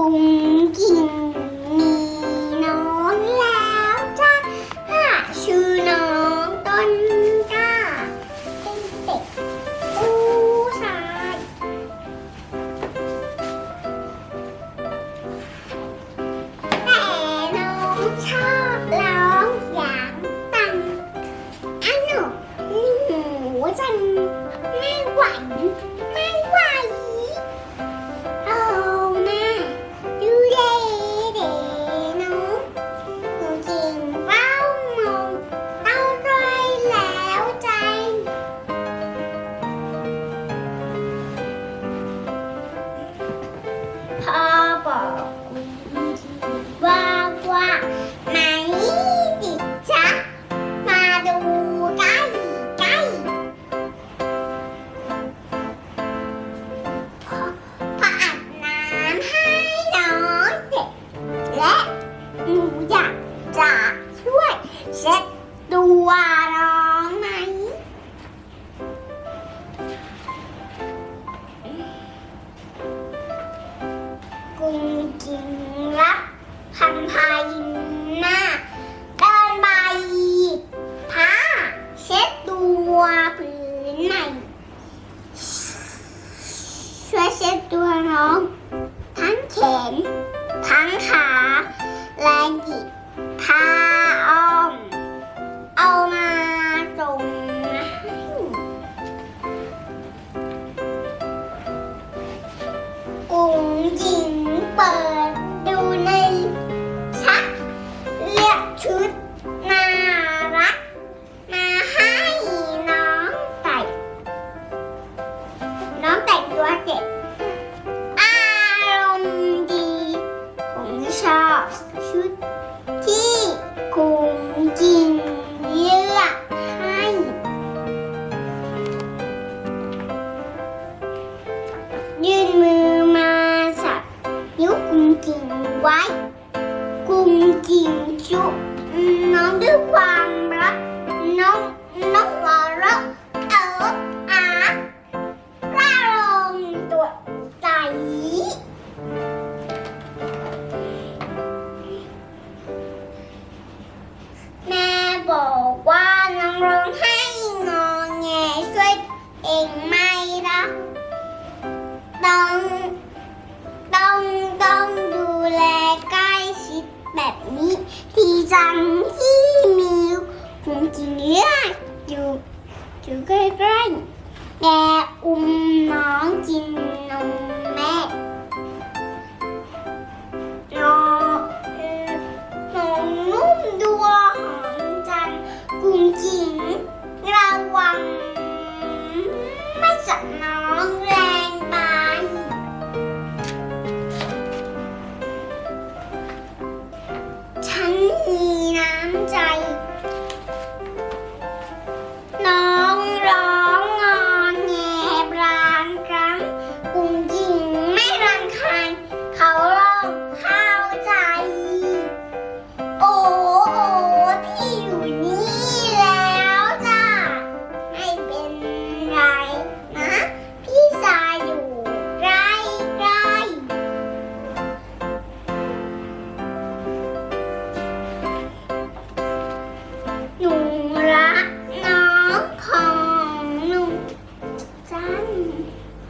กุ้งกิ่งมีน้องแล้วจ้าหาชื่อน้องต้นกล้าเป็นเด็กผู้ชายแต่น้องชอบร้องเสียงตังอันหนูหนูจันไม่หวไม่ไหว และหยิบผ้าอ้อม เอามาส่งให้กุ้งจิง ไว้ กุ้งกิ่งจุบน้องด้วยความรัก น้องน้องหัวเราะเอออาร่าเริงตัวใสแม่บอกว่าน้องร้องให้งอแงช่วยเองไม่ อยู่ใกล้ๆแกอุ้มน้องกิน